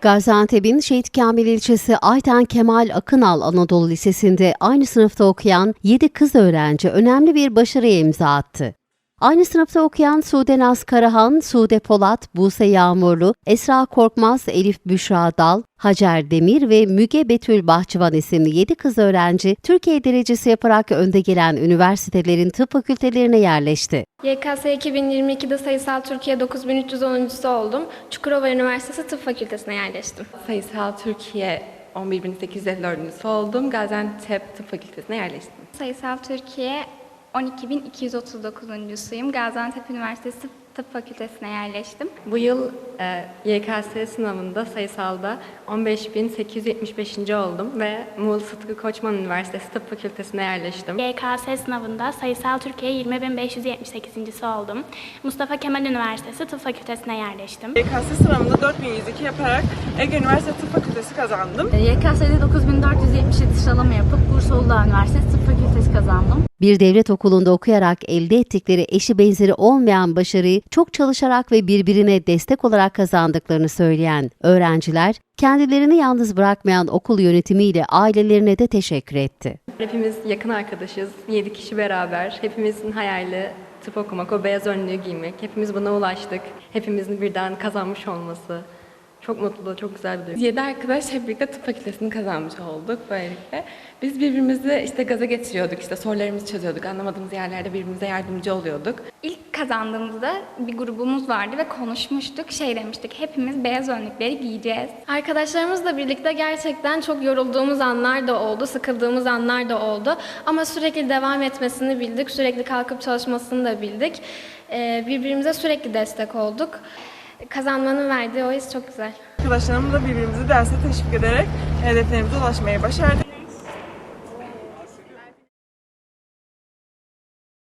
Gaziantep'in Şehit Kamil ilçesi Ayten Kemal Akınal Anadolu Lisesi'nde aynı sınıfta okuyan 7 kız öğrenci önemli bir başarıya imza attı. Aynı sınıfta okuyan Sude Naz Karahan, Sude Polat, Buse Yağmurlu, Esra Korkmaz, Elif Büşra Dal, Hacer Demir ve Müge Betül Bahçıvan isimli 7 kız öğrenci Türkiye derecesi yaparak önde gelen üniversitelerin tıp fakültelerine yerleşti. YKS 2022'de sayısal Türkiye 9310'uncusu oldum. Çukurova Üniversitesi Tıp Fakültesine yerleştim. Sayısal Türkiye 11.854. oldum. Gaziantep Tıp Fakültesine yerleştim. Sayısal Türkiye 12.239'uncusuyum. Gaziantep Üniversitesi Tıp Fakültesine yerleştim. Bu yıl e, YKS sınavında sayısalda 15.875. oldum ve Muğla Sıtkı Koçman Üniversitesi Tıp Fakültesine yerleştim. YKS sınavında sayısal Türkiye 20.578. oldum. Mustafa Kemal Üniversitesi Tıp Fakültesine yerleştim. YKS sınavında 4102 yaparak Ege Üniversitesi Tıp Fakültesi kazandım. YKS'de 9477 sıralama yapıp Bursa Uludağ Üniversitesi Tıp Fakültesi kazandım. Bir devlet okulunda okuyarak elde ettikleri eşi benzeri olmayan başarıyı çok çalışarak ve birbirine destek olarak kazandıklarını söyleyen öğrenciler, kendilerini yalnız bırakmayan okul yönetimiyle ailelerine de teşekkür etti. Hepimiz yakın arkadaşız. 7 kişi beraber. Hepimizin hayali tıp okumak, o beyaz önlüğü giymek. Hepimiz buna ulaştık. Hepimizin birden kazanmış olması. Çok mutlu, çok güzel bir duygu. 7 arkadaş hep birlikte tıp fakültesini kazanmış olduk böylelikle. Biz birbirimizi işte gaza getiriyorduk, işte sorularımızı çözüyorduk, anlamadığımız yerlerde birbirimize yardımcı oluyorduk. İlk kazandığımızda bir grubumuz vardı ve konuşmuştuk. Şey demiştik, hepimiz beyaz önlükleri giyeceğiz. Arkadaşlarımızla birlikte gerçekten çok yorulduğumuz anlar da oldu, sıkıldığımız anlar da oldu. Ama sürekli devam etmesini bildik, sürekli kalkıp çalışmasını da bildik. Ee, birbirimize sürekli destek olduk. Kazanmanın verdiği o his çok güzel. Arkadaşlarımla birbirimizi derse teşvik ederek hedeflerimize ulaşmayı başardık.